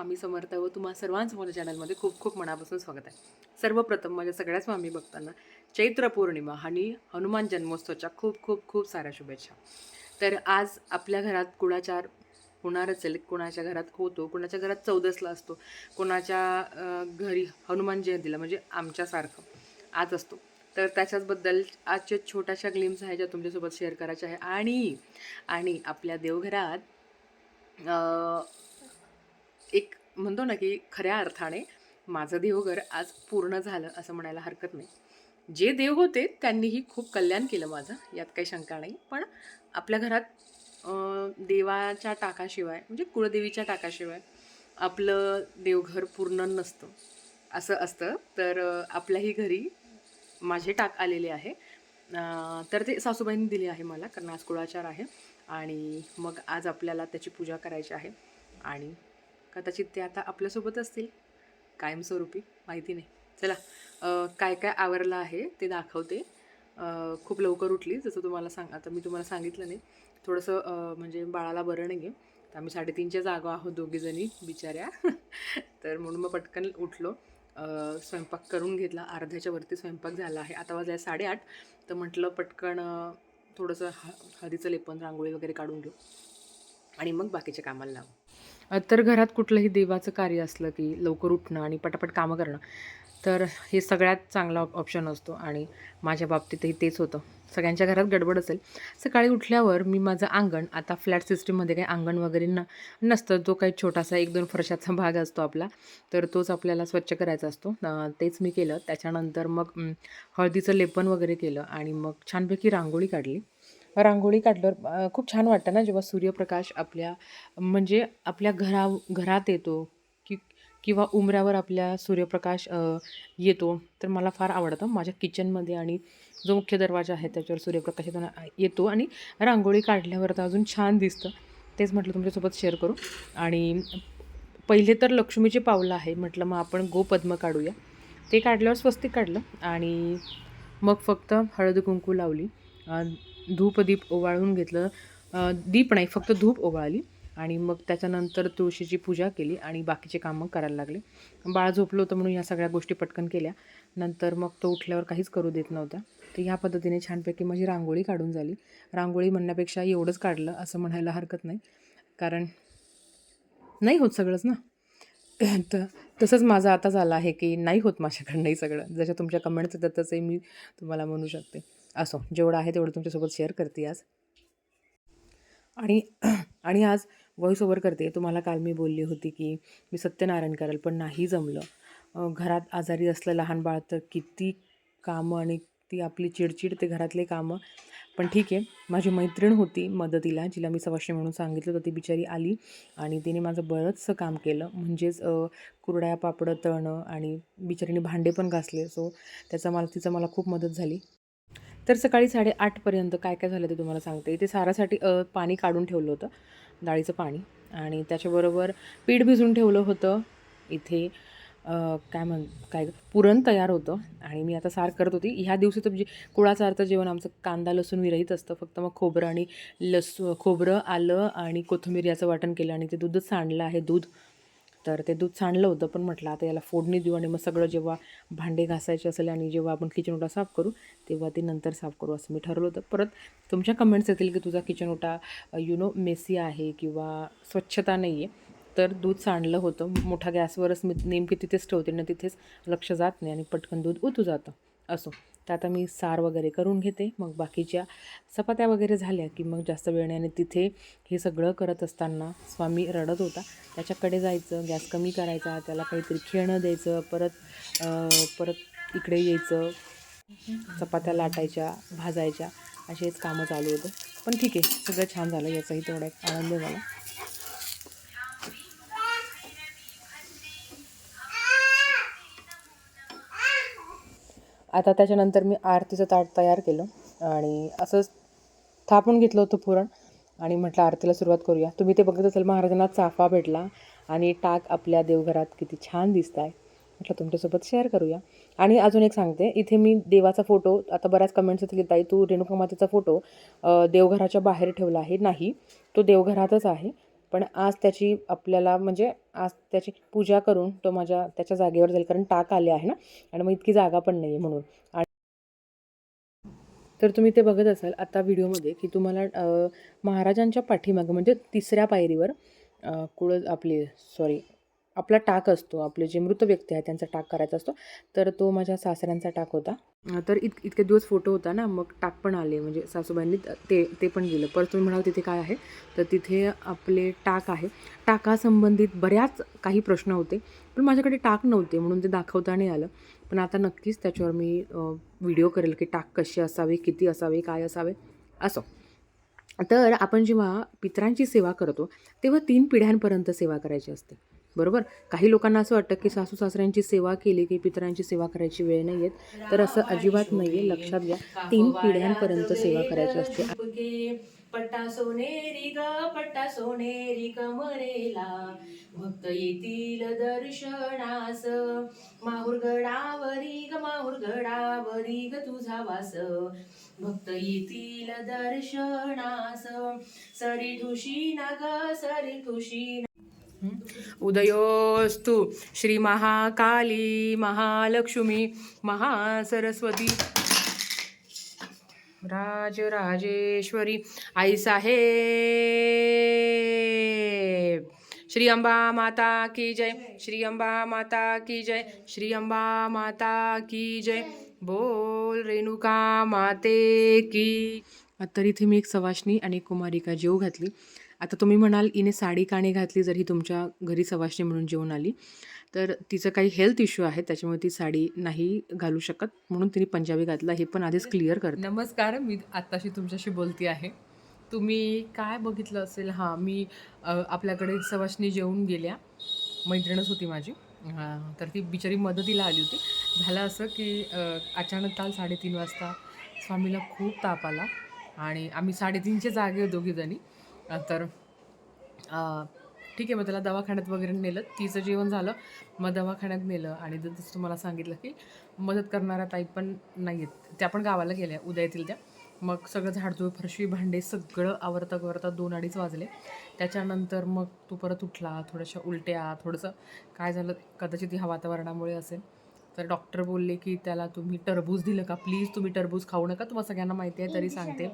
स्वामी समर्थ व तुम्हा सर्वांचं माझ्या चॅनलमध्ये खूप खूप मनापासून स्वागत आहे. सर्वप्रथम माझ्या सगळ्याच स्वामी भक्तांना चैत्र पौर्णिमा आणि हनुमान जन्मोत्सवच्या खूप खूप खूप साऱ्या शुभेच्छा. तर आज आपल्या घरात कुणाचार होणार असेल कुणाच्या घरात होतो कुणाच्या घरात चौदसला असतो कोणाच्या घरी हनुमान जयंतीला म्हणजे आमच्यासारखं आज असतो. तर त्याच्याचबद्दल आजच्या छोट्याशा ग्लिम्स आहे ज्या तुमच्यासोबत शेअर करायच्या आहे. आणि आणि आपल्या देवघरात एक म्हणतो ना की खऱ्या अर्थाने माझं देवघर आज पूर्ण झालं असं म्हणायला हरकत नाही. जे देव होते त्यांनीही खूप कल्याण केलं माझं यात काही शंका नाही. पण आपल्या घरात देवाच्या टाकाशिवाय म्हणजे कुळदेवीच्या टाकाशिवाय आपलं देवघर पूर्ण नसतं. असं असतं. तर आपल्याही घरी माझे टाक आलेले आहे. तर ते सासूबाईंनी दिले आहे मला कारण आज कुळाचार आहे. आणि मग आज आपल्याला त्याची पूजा करायची आहे. आणि कदाचित ते आता आपल्यासोबत असतील. कायमस्वरूपी माहिती नाही. चला काय काय आवरलं आहे ते दाखवते. खूप लवकर उठली जसं तुम्हाला सांग आता मी तुम्हाला सांगितलं नाही. थोडंसं म्हणजे बाळाला बरं नाही आहे तर आम्ही साडेतीनच्या जागा आहोत दोघीजणी बिचाऱ्या. तर म्हणून मग पटकन उठलो. स्वयंपाक करून घेतला. अर्ध्याच्या वरती स्वयंपाक झाला आहे. आता वाजले साडेआठ. तर म्हटलं पटकन थोडंसं ह हळदीचं लेपन रांगोळी वगैरे काढून घेऊ. आणि मग बाकीच्या कामाला लावू. तर घरात कुठलंही देवाचं कार्य असलं की लवकर उठणं आणि पटापट कामं करणं तर हे सगळ्यात चांगला ऑप्शन असतो आणि माझ्या बाबतीतही तेच होतं. सगळ्यांच्या घरात गडबड असेल. सकाळी उठल्यावर मी माझं अंगण आता फ्लॅट सिस्टीममध्ये काही अंगण वगैरे न नसतं जो काही छोटासा एक दोन फरशाचा भाग असतो आपला तर तोच आपल्याला स्वच्छ करायचा असतो. तेच मी केलं. त्याच्यानंतर मग हळदीचं लेपन वगैरे केलं आणि मग छानपैकी रांगोळी काढली. रांगोळी काढल्यावर खूप छान वाटतं ना जेव्हा सूर्यप्रकाश आपल्या म्हणजे आपल्या घरा घरात येतो की किंवा उमऱ्यावर आपल्या सूर्यप्रकाश येतो. तर मला फार आवडतं माझ्या किचनमध्ये आणि जो मुख्य दरवाजा आहे त्याच्यावर सूर्यप्रकाश येतो येतो आणि रांगोळी काढल्यावर तर अजून छान दिसतं. तेच म्हटलं तुमच्यासोबत शेअर करू. आणि पहिले तर लक्ष्मीची पावलं आहे म्हटलं मग आपण गोपद्म काढूया. ते काढल्यावर स्वस्तिक काढलं आणि मग फक्त हळद कुंकू लावली. धूपदीप धूप दीप ओवाळून घेतलं. दीप नाही फक्त धूप ओवाळली आणि मग त्याच्यानंतर तुळशीची पूजा केली आणि बाकीचे कामं करायला लागले. बाळ झोपलं होतं म्हणून ह्या सगळ्या गोष्टी पटकन केल्या. नंतर मग तो उठल्यावर काहीच करू देत नव्हता. तर ह्या पद्धतीने छानपैकी माझी रांगोळी काढून झाली. रांगोळी म्हणण्यापेक्षा एवढंच काढलं असं म्हणायला हरकत नाही. कारण नाही होत सगळंच ना? तर तसंच माझं आता झालं आहे की नाही होत माझ्याकडनंही सगळं. जशा तुमच्या कमेंट्स येतात तसंही मी तुम्हाला म्हणू शकते. असो. जेवढं आहे तेवढं तुमच्यासोबत शेअर करते आज. आणि आणि आज व्हॉइस ओव्हर करते. तुम्हाला काल मी बोलली होती की मी सत्यनारायण करेल पण नाही जमलं. घरात आजारी असलं लहान बाळ तर किती कामं आणि ती आपली चिडचिड ते घरातले कामं. पण ठीक आहे. माझी मैत्रीण होती मदतीला जिला मी सवाशे म्हणून सांगितलं होतं ती बिचारी आली आणि तिने माझं बरंचसं काम केलं. म्हणजेच कुरड्या पापडं तळणं आणि बिचारीने भांडे पण घासले. सो त्याचा मला तिचा मला खूप मदत झाली. तर सकाळी साडेआठपर्यंत काय काय झालं ते तुम्हाला सांगते. इथे सारासाठी पाणी काढून ठेवलं होतं डाळीचं पाणी. आणि त्याच्याबरोबर पीठ भिजून ठेवलं होतं इथे. काय म्हण काय पुरण तयार होतं. आणि मी आता सार करत होती. ह्या दिवशी तर म्हणजे कुळाचं अर्थ जेवण आमचं कांदा लसूण विरहित असतं. फक्त मग खोबरं आणि लसू खोबरं आलं आणि कोथिंबीर याचं वाटण केलं आणि ते दूधच सांडलं आहे दूध. तर ते दूध सांडलं होतं पण म्हटलं आता याला फोडणी देऊ आणि मग सगळं जेव्हा भांडे घासायचे असेल आणि जेव्हा आपण किचन ओटा साफ करू तेव्हा ते नंतर साफ करू असं मी ठरवलं होतं. परत तुमच्या कमेंट्स येतील की तुझा किचन ओटा यु नो मेसी आहे किंवा स्वच्छता नाही आहे तर दूध सांडलं होतं. मोठ्या गॅसवरच मी नेमकी तिथेच ठेवते ना तिथेच लक्ष जात नाही आणि पटकन दूध उतू जातं. असो. तर आता मी सार वगैरे करून घेते. मग बाकीच्या चपात्या वगैरे झाल्या की मग जास्त वेळाने आणि तिथे हे सगळं करत असताना स्वामी रडत होता. त्याच्याकडे जायचं गॅस कमी करायचा त्याला काहीतरी खेळणं द्यायचं परत परत इकडे यायचं चपात्या लाटायच्या भाजायच्या असेच कामं चालू होतं. पण ठीक आहे सगळं छान झालं. याचाही तेवढा एक आनंद झाला. आता त्याच्यानंतर मी आरतीचं ताट तयार केलं आणि असंच थापून घेतलं होतं पुरण आणि म्हटलं आरतीला सुरुवात करूया. तुम्ही ते बघत असाल महाराजांना चाफा भेटला आणि टाक आपल्या देवघरात किती छान दिसत आहे म्हटलं तुमच्यासोबत शेअर करूया. आणि अजून एक सांगते इथे मी देवाचा फोटो आता बऱ्याच कमेंट्स येतील ताई तू रेणुका मातेचा फोटो देवघराच्या बाहेर ठेवला आहे नाही. तो देवघरातच आहे. पण आज त्याची आपल्याला म्हणजे आज त्याची पूजा करून तो माझ्या त्याच्या जागेवर जाईल कारण टाक आले आहे ना. आणि मग इतकी जागा पण नाही आहे म्हणून. आणि तर तुम्ही ते बघत असाल आता व्हिडिओमध्ये की तुम्हाला महाराजांच्या पाठीमागं म्हणजे तिसऱ्या पायरीवर कुळ आपली सॉरी आपला टाक असतो आपले जे मृत व्यक्ती आहे त्यांचा टाक करायचा असतो. तर तो माझ्या सासऱ्यांचा टाक होता. तर इत इतके दिवस फोटो होता ना मग टाक पण आले. म्हणजे सासूबाईंनी ते ते पण गेलं. परत तुम्ही म्हणाल तिथे काय आहे? तर तिथे आपले टाक आहे. टाकासंबंधित बऱ्याच काही प्रश्न होते पण माझ्याकडे टाक नव्हते म्हणून ते दाखवता नाही आलं. पण आता नक्कीच त्याच्यावर मी व्हिडिओ करेल की टाक कसे असावे किती असावे काय असावे असो. तर आपण जेव्हा पितरांची सेवा करतो तेव्हा तीन पिढ्यांपर्यंत सेवा करायची असते. बरोबर? काही लोकांना असं वाटतं की सासू सासऱ्यांची सेवा केली की पितरांची सेवा करायची वेळ नाही येत तर असं अजिबात नाही आहे लक्षात घ्या. तीन पिढ्यांपर्यंत सेवा करायची असते. पट्टा सोनेरी ग पट्टा सोनेरी कमरेला भक्त येतील दर्शनास. माहुर गडावरी ग माहुर गडावरी ग तुझा वास. भक्त येतील दर्शनास. सरी ठुशी ना ग सरी ठुशी उदयोस्तु श्री महाकाली महालक्ष्मी महासरस्वती राजराजेश्वरी आई साहेब. श्री अंबा माता की जय. श्री अंबा माता की जय. श्री अंबा माता की जय. बोल रेणुका माते की. तर इथे मी एक सवाशणी आणि कुमारिका जेव घातली. आता तुम्ही म्हणाल हिने साडी काणी घातली जर ही तुमच्या घरी सवाशणी म्हणून जेवून आली. तर तिचं काही हेल्थ इश्यू आहे त्याच्यामुळे ती साडी नाही घालू शकत. म्हणून तिने पंजाबी घातला. हे पण आधीच क्लिअर कर नमस्कार मी आत्ताशी तुमच्याशी बोलती आहे. तुम्ही काय बघितलं असेल? हां मी आपल्याकडे सवाशणी जेवून गेल्या. मैत्रीणच होती माझी. तर ती बिचारी मदतीला आली होती. झालं असं की अचानक काल साडेतीन वाजता स्वामीला खूप ताप आला. आणि आम्ही साडेतीनचे जागे दोघीजणी. तर ठीक आहे मग त्याला दवाखान्यात वगैरे नेलं. तिचं जेवण झालं मग दवाखान्यात नेलं. आणि जसं तुम्हाला सांगितलं की मदत करणाऱ्या ताई पण नाही आहेत त्या पण गावाला गेल्या उद्या येतील त्या. मग सगळं झाडझूड फरशी भांडे सगळं आवरता आवरता दोन अडीच वाजले. त्याच्यानंतर मग तो परत उठला थोड्याशा उलट्या थोडंसं काय झालं कदाचित ह्या वातावरणामुळे असेल. तर डॉक्टर बोलले की त्याला तुम्ही टरबूज दिलं का? प्लीज तुम्ही टरबूज खाऊ नका. तुम्हाला सगळ्यांना माहिती आहे तरी सांगते.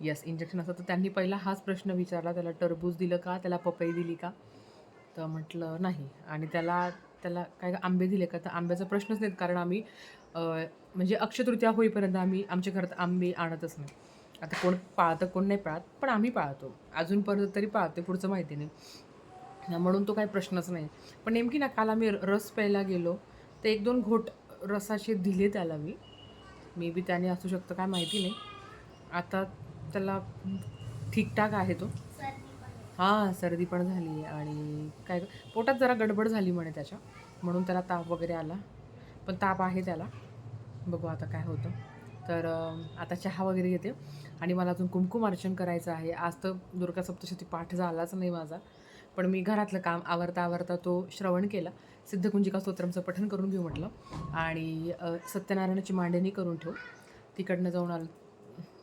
येस इंजेक्शन असतं. तर त्यांनी पहिला हाच प्रश्न विचारला त्याला टरबूज दिलं का? त्याला पपई दिली का? तर म्हटलं नाही. आणि त्याला त्याला काय आंबे दिले का? तर आंब्याचा प्रश्नच नाहीत कारण आम्ही म्हणजे अक्षतृतीया होईपर्यंत आम्ही आमच्या घरात आंबे आणतच नाही. आता कोण पाळतं कोण नाही पाळत पण आम्ही पाळतो. अजूनपर्यंत तरी पाळते पुढचं माहिती नाही. म्हणून तो काही प्रश्नच नाही. पण नेमकी ना काल आम्ही रस प्यायला गेलो. तर एक दोन घोट रसाचे दिले त्याला मी. मे बी त्याने असू शकतं काय माहिती नाही. आता त्याला ठीकठाक आहे तो. हां सर्दी पण झाली आणि काय पोटात जरा गडबड झाली म्हणे त्याच्या. म्हणून त्याला ताप वगैरे आला. पण ताप आहे त्याला. बघू आता काय होतं. तर आता चहा वगैरे घेते. आणि मला अजून कुमकुम अर्चन करायचं आहे. आज तर दुर्गा सप्तशती पाठ झालाच नाही माझा. पण मी घरातलं काम आवरता आवरता तो श्रवण केला. सिद्धकुंजिका स्तोत्रमचं पठण करून घेऊ म्हटलं. आणि सत्यनारायणाची मांडणी करून ठेवू. तिकडनं जाऊन आल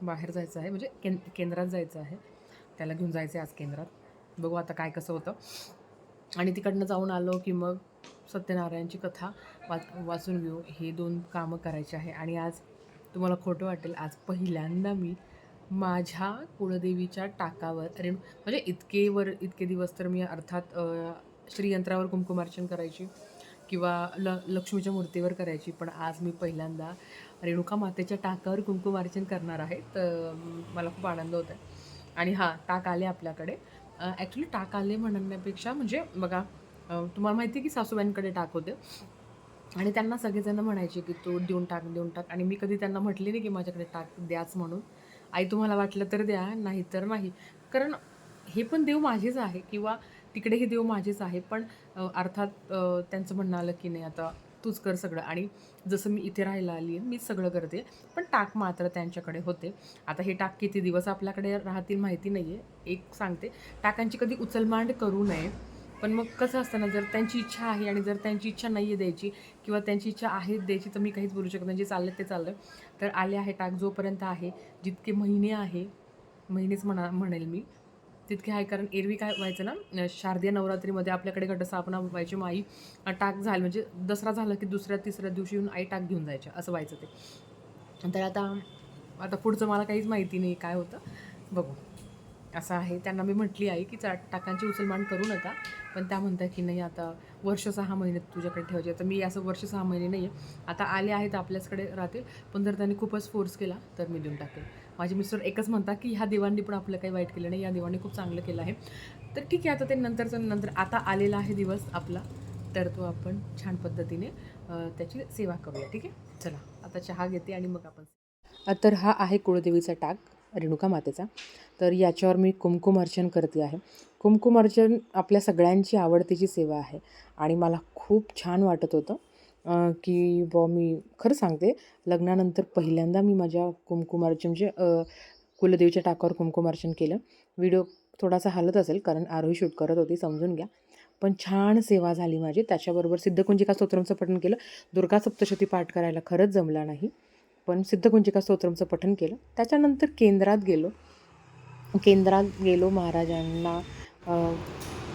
बाहेर जायचं आहे. म्हणजे कें केंद्रात जायचं आहे. त्याला घेऊन जायचं आहे आज केंद्रात. बघू आता काय कसं होतं. आणि तिकडनं जाऊन आलो की मग सत्यनारायणची कथा वाच वाचून घेऊ. हे दोन कामं करायची आहे. आणि आज तुम्हाला खोटं वाटेल. आज पहिल्यांदा मी माझ्या कुळदेवीच्या टाकावर अरे म्हणजे इतके वर इतके दिवस तर मी अर्थात श्रीयंत्रावर कुंकुमार्चन करायची किंवा ल लक्ष्मीच्या मूर्तीवर करायची पण आज मी पहिल्यांदा रेणुका मातेच्या टाकावर कुंकुमार्चन करणार आहे तर मला खूप आनंद होत आहे आणि हां टाक आले आपल्याकडे. ॲक्च्युली टाक आले म्हणण्यापेक्षा म्हणजे बघा तुम्हाला माहिती आहे की सासूबाईंकडे टाक होते. आणि त्यांना सगळेजण म्हणायचे की तू देऊन टाक देऊन टाक. आणि मी कधी त्यांना म्हटले नाही की माझ्याकडे टाक द्याच म्हणून. आई तुम्हाला वाटलं तर द्या नाही तर नाही. कारण हे पण देव माझेच आहे किंवा तिकडेही देव माझेच आहे. पण अर्थात त्यांचं म्हणणं आलं की नाही आता तूच कर सगळं. आणि जसं मी इथे राहायला आली आहे मी सगळं करते. पण टाक मात्र त्यांच्याकडे होते. आता हे टाक किती दिवस आपल्याकडे राहतील माहिती नाही आहे एक सांगते टाकांची कधी उचलमांड करू नये. पण मग कसं असतं ना जर त्यांची इच्छा आहे आणि जर त्यांची इच्छा नाही आहे द्यायची किंवा त्यांची इच्छा आहे द्यायची तर मी काहीच बोलू शकत नाही. जे चाललं ते चाललं तर आले आहे टाक जोपर्यंत आहे. जितके महिने आहे महिनेच म्हणा म्हणेल मी तितके आहे. कारण एरवी काय व्हायचं ना शारदीय नवरात्रीमध्ये आपल्याकडे घटस्थापना व्हायची माई टाक झाली म्हणजे दसरा झाला की दुसऱ्या तिसऱ्या दिवशी येऊन आई टाक घेऊन जायच्या असं व्हायचं ते. तर आता आता पुढचं मला काहीच माहिती नाही काय होतं. बघू. असं आहे. त्यांना मी म्हटली आहे की चा टाकांची उचलमान करू नका. पण त्या म्हणतात की नाही आता वर्ष सहा महिने तुझ्याकडे ठेवायचे तर मी असं वर्ष सहा महिने नाही आहे आता आले आहेत आपल्याचकडे राहतील. पण जर त्यांनी खूपच फोर्स केला तर मी देऊन टाकेल. माझे मिस्टर एकच म्हणतात की ह्या देवांनी पण आपलं काही वाईट केलं नाही. या देवांनी खूप चांगलं केलं आहे. तर ठीक आहे आता ते नंतरचं नंतर आता आलेला आहे दिवस आपला. तर तो आपण छान पद्धतीने त्याची सेवा करूया. ठीक आहे? चला आता चहा घेते आणि मग आपण तर हा आहे कुळदेवीचा टाक. रेणुका मातेचा. तर याच्यावर मी कुमकुम अर्चन करते आहे. कुमकुम अर्चन आपल्या सगळ्यांची आवडतीची सेवा आहे. आणि मला खूप छान वाटत होतं की बुवा मी खरं सांगते लग्नानंतर पहिल्यांदा मी माझ्या कुमकुम अर्चन म्हणजे कुलदेवीच्या टाकावर कुमकुम अर्चन केलं. व्हिडिओ थोडासा हलत असेल कारण आरोही शूट करत होती समजून घ्या. पण छान सेवा झाली माझी. त्याच्याबरोबर सिद्धकुंजिका स्तोत्रमचं पठण केलं. दुर्गा सप्तशती पाठ करायला खरंच जमला नाही. पण सिद्धकुंजिका स्तोत्रमचं पठण केलं. त्याच्यानंतर केंद्रात गेलो. केंद्रात गेलो महाराजांना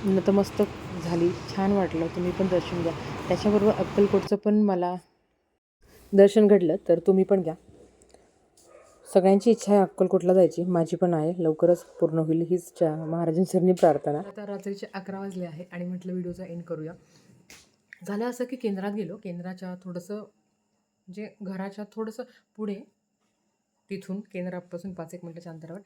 नतमस्तक झाली. छान वाटलं. तुम्ही पण दर्शन घ्या. त्याच्याबरोबर अक्कलकोटचं पण मला दर्शन घडलं तर तुम्ही पण घ्या. सगळ्यांची इच्छा आहे अक्कलकोटला जायची. माझी पण आहे. लवकरच पूर्ण होईल हीच च्या महाराजांचरणी प्रार्थना. आता रात्रीचे अकरा वाजले आहे आणि म्हटलं व्हिडिओचा एंड करूया. झालं असं की केंद्रात गेलो. केंद्राच्या थोडंसं म्हणजे घराच्या थोडंसं पुढे तिथून केंद्रापासून पाच एक मिनटाच्या अंतरावर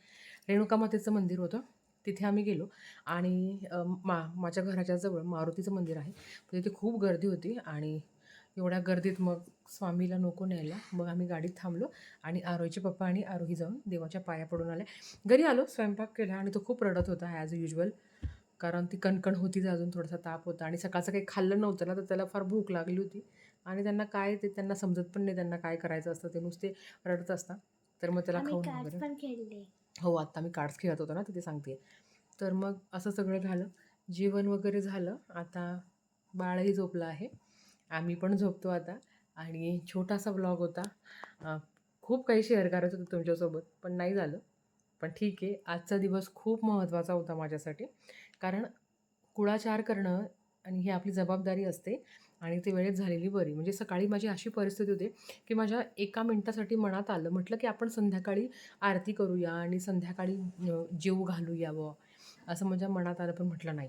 रेणुका मातेचं मंदिर होतं. तिथे आम्ही गेलो आणि मा माझ्या घराच्या जवळ मारुतीचं मंदिर आहे. म्हणजे तिथे खूप गर्दी होती आणि एवढ्या गर्दीत मग स्वामीला नको न्यायला. मग आम्ही गाडीत थांबलो आणि आरोहीचे पप्पा आणि आरोही जाऊन देवाच्या पाया पडून आले. घरी आलो स्वयंपाक केला आणि तो खूप रडत होता ॲज युजल कारण ती कणकण होतीच अजून थोडासा ताप होता आणि सकाळचं काही खाल्लं नव्हतं ना तर त्याला फार भूक लागली होती. आणि त्यांना काय ते त्यांना समजत पण नाही त्यांना काय करायचं असतं ते नुसते रडत असतात. तर मग त्याला खाऊन वगैरे. हो आत्ता मी कार्ड्स खेळत होतो ना तिथे सांगते. तर मग असं सगळं झालं. जेवण वगैरे झालं. आता बाळही झोपलं आहे. आम्ही पण झोपतो आता. आणि छोटासा ब्लॉग होता. खूप काही शेअर करायचं होतं तुमच्यासोबत पण नाही झालं. पण ठीक आहे. आजचा दिवस खूप महत्त्वाचा होता माझ्यासाठी. कारण कुळाचार करणं आणि ही आपली जबाबदारी असते. आणि ती वेळेत झालेली बरी. म्हणजे सकाळी माझी अशी परिस्थिती होती की माझ्या एका मिनटासाठी मनात आलं म्हटलं की आपण संध्याकाळी आरती करूया आणि संध्याकाळी अ, घालूया व असं माझ्या मनात आलं पण म्हटलं नाही.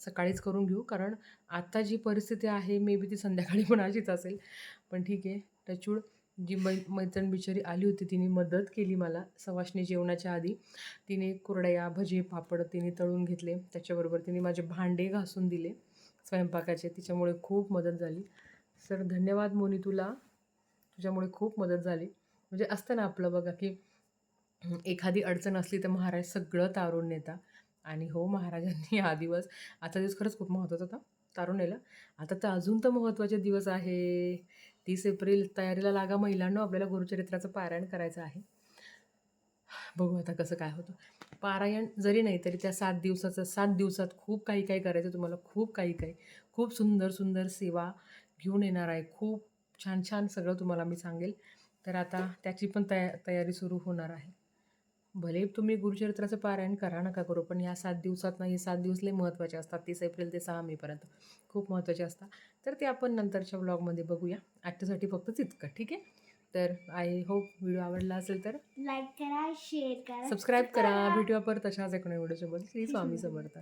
सकाळीच करून घेऊ कारण आत्ता जी परिस्थिती आहे मे बी ती संध्याकाळी पण अशीच असेल. पण ठीक आहे. टचूड जी मै मैत्रीण बिचारी आली होती तिने मदत केली मला सवाशणी जेवणाच्या आधी. तिने कुरडया भजे पापड तिने तळून घेतले. त्याच्याबरोबर तिने माझे भांडे घासून दिले. स्वयंपाकाचे तिच्यामुळे खूप मदत झाली. सर धन्यवाद मोनी तुला. तुझ्यामुळे खूप मदत झाली. म्हणजे असतं ना आपलं बघा की एखादी अडचण असली तर महाराज सगळं तारून नेता. आणि हो महाराजांनी हा दिवस आजचा दिवस खरंच खूप महत्त्वाचा होता तारून नेला. आता तर अजून तर महत्त्वाचे दिवस आहे. तीस एप्रिल तयारीला लागा महिलांना आपल्याला गुरुचरित्राचं पारायण करायचं आहे. बघू आता कसं काय होतं. पारायण जरी नाही तरी त्या सात दिवसाचं सात दिवसात खूप काही काही करायचं तुम्हाला खूप काही काही. खूप सुंदर सुंदर सेवा घेऊन येणार आहे. खूप छान छान सगळं तुम्हाला मी सांगेल. तर आता त्याची पण तया तयारी सुरू होणार आहे. भले तुम्ही गुरुचरित्राचं पारायण करा नका करू पण या सात दिवसात नाही हे सात दिवस लय महत्त्वाचे असतात. तीस एप्रिल ते सहा मेपर्यंत खूप महत्त्वाचे असतात. तर ते आपण नंतरच्या ब्लॉगमध्ये बघूया. आजच्यासाठी फक्त तितकं ठीक आहे? तर आय होप व्हिडिओ आवडला असेल तर लाईक करा शेअर करा सबस्क्राईब करा. भेटूया परत अशाच एकोणा व्हिडिओसोबत श्री स्वामी समर्थ.